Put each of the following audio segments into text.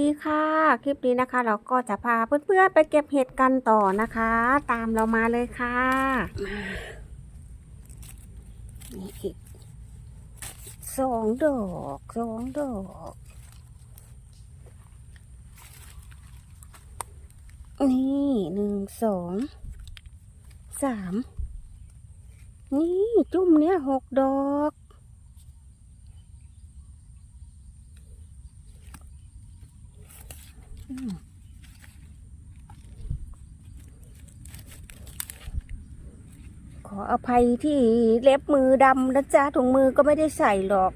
สวัสดีค่ะ คลิปนี้นะคะ เราก็จะพาเพื่อนๆไปเก็บเห็ดกันต่อนะคะ ตามเรามาเลยค่ะมานี่อีกสองดอกสองดอกนี่หนึ่งสองสามนี่จุ่มเนี้ยหกดอก ขออภัยที่เล็บมือดำนะจ๊ะถุงมือก็ไม่ได้ใส่หรอก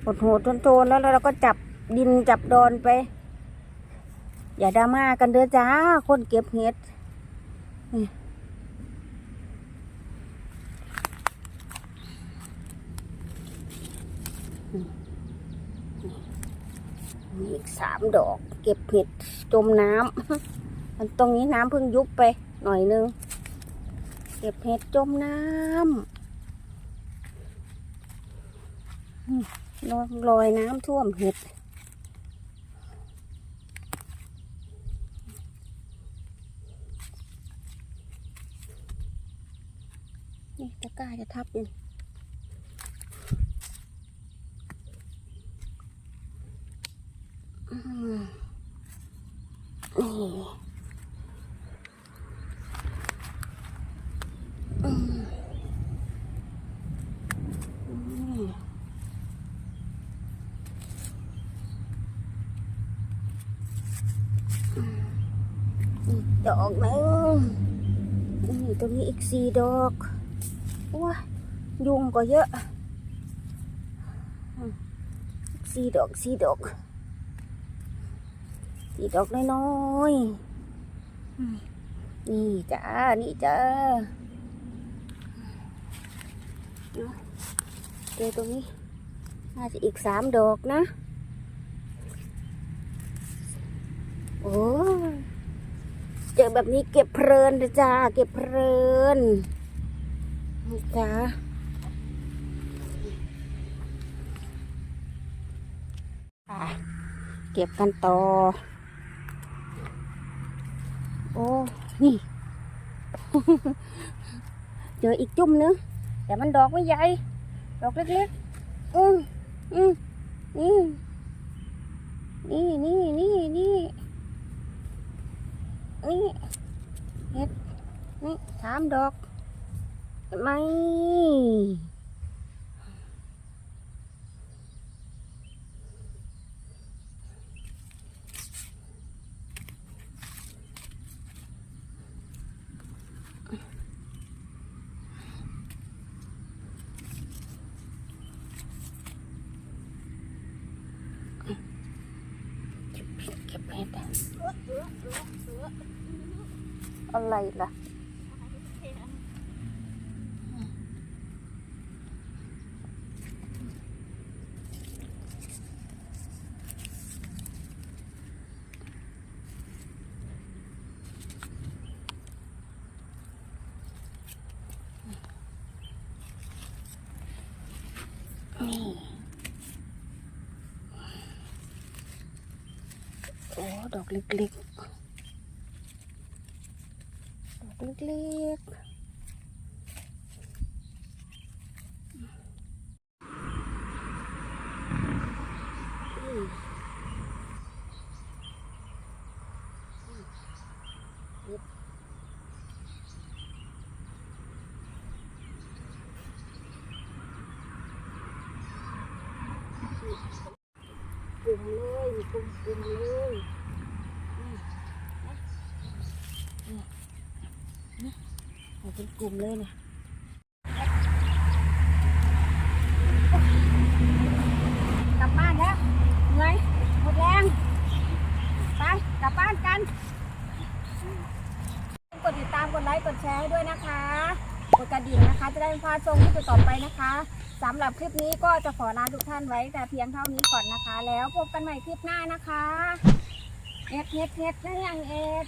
โหดโหดทนๆแล้วเราก็จับดินจับดอนไป อย่าดราม่ากันเด้อจ้า คนเก็บเห็ดนี่ อีกสามดอก เก็บเห็ดจมน้ำมันตรงนี้น้ำเพิ่งยุบไปหน่อยนึง เก็บเห็ดจมน้ำอืมลอยลอยน้ำท่วมเห็ดนี่ตะกร้าจะทับอยู่ อืมนี่อืมอืมอีกดอกหนึงนี่ตรงนี้อีกสี่ดอกว้ายุงก็เยอะสี่ดอกสี่ดอก สี่ดอกน้อยๆอืมนี่จ้า นี่จ้าเจอตรงนี้ น่าจะอีกสามดอกนะ โอ้ยเจอแบบนี้เก็บเพลินเลยจ้า เก็บเพลินนี่จ้าอะเก็บกันต่อโอ้นี่ เจออีกจุ่มนึง แต่มันดอกไม่ใหญ่ ดอกเล็กๆ อืมอืมนี่นี่นี่นี่นี่นี่เห็ดนี่สามดอกไหมเก็บเห็ด อะไรล่ะ นี่ โอ้ดอกเล็กๆ ดอกเล็กๆอืมกลุ่มเลย มีกลุ่มกลุ่มเลยเอาเป็นกลุ่มเลยนี่ยกลับบ้านแล้วเหนื่อยหมดแรงไปกลับบ้านกัน กดติดตามกดไลค์กดแชร์ให้ด้วยนะคะ กดกระดิ่งนะคะ จะได้ไม่พลาดชมคลิปต่อไปนะคะสำหรับคลิปนี้ก็จะขอลาทุกท่านไว้แต่เพียงเท่านี้ก่อนนะคะ แล้วพบกันใหม่คลิปหน้านะคะเอ็ดเอ็ดเอ็ดนะยังเอ็ด